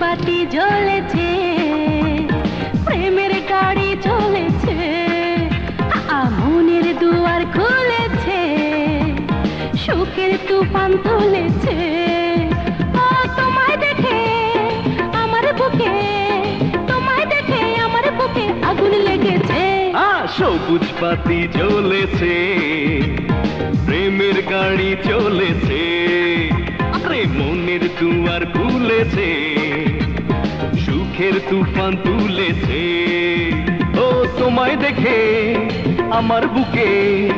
বাতি জ্বলেছে, প্রেমের গাড়ি চলেছে, আমনের দুয়ার খুলেছে, সুখের তুফান তুলেছে। আমার বুকে, তোমায় দেখে আমার বুকে আগুন লেগেছে। সবুজ বাতি জ্বলেছে, প্রেমের গাড়ি চলেছে, আরে মনের দুয়ার সুখের তুফান তুলেছে ও, তোমায় দেখে আমার বুকে,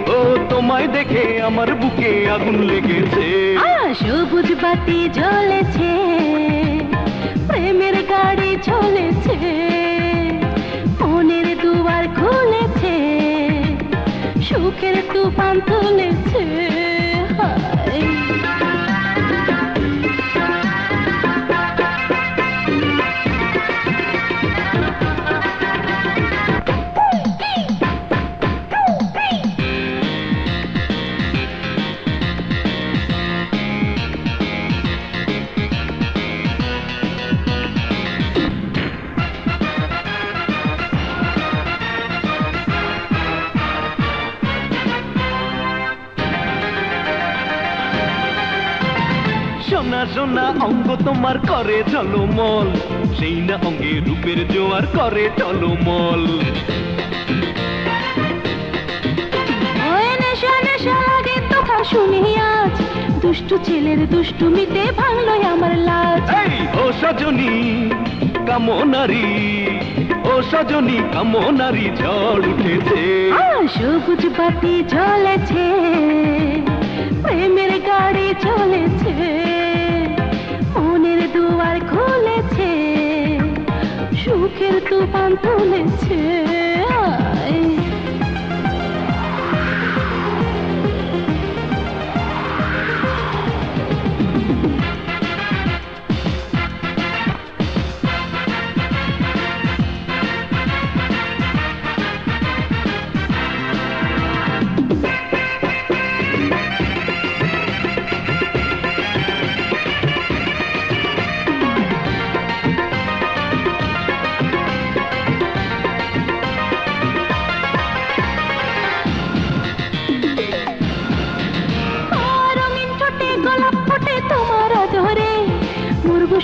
ও, তোমায় দেখে আমার বুকে আগুন লেগেছে সবুজ বাতি জ্বলেছে, প্রেমের গাড়ি চলেছে, মনের দুয়ার খুলেছে, সুখের তুফান তুলেছে, হায়। সোনা সোনা অঙ্গ তোমার করে মল সেই না অঙ্গে রূপের জোয়ার করে মল কথা শুনি আজ। দুষ্টু ছেলের দুষ্টুমিতে ভাঙলো আমার লাজ। ও সজনী কামনারি ও সজনী কামনারি ঝড় উঠেছে। সবুজ বাতি জ্বলেছে। প্রেমের গাড়ি তুফান তুলেছে।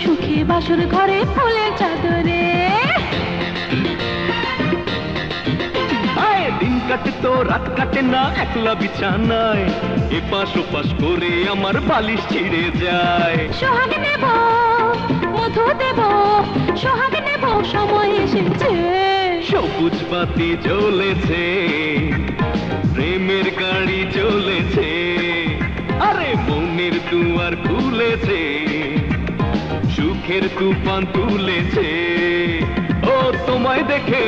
সুখে বাসর ঘরে ফুলের চাদরে। দিন কাটে তো রাত কাটে না একলা বিছানায়। এপাশ ওপাশ করে আমার বালিশ ছিঁড়ে যায়। সোহাগ নেব মধু দেব সোহাগ নেব সময় এসেছে। সবুজ বাতি জ্বলেছে প্রেমের গাড়ি চলেছে আরে মনের দুয়ার খুলেছে। সুখের তুফান তুলেছে। ও, তোমায় দেখে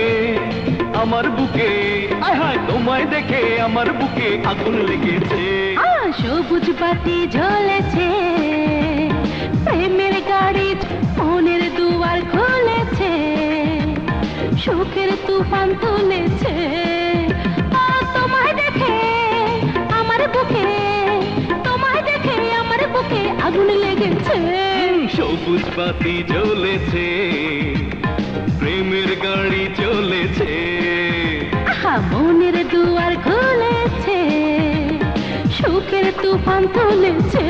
আমার বুকে তোমায় দেখে আমার বুকে আগুন লেগেছে। সবুজ বাতি জ্বলেছে, প্রেমের গাড়ি মনের দুয়ার খুলেছে সুখের তুফান তুলেছে। সবুজ বাতি জ্বলেছে প্রেমের গাড়ি চলেছে। মনের দুয়ার খুলেছে সুখের তুফান তুলেছে।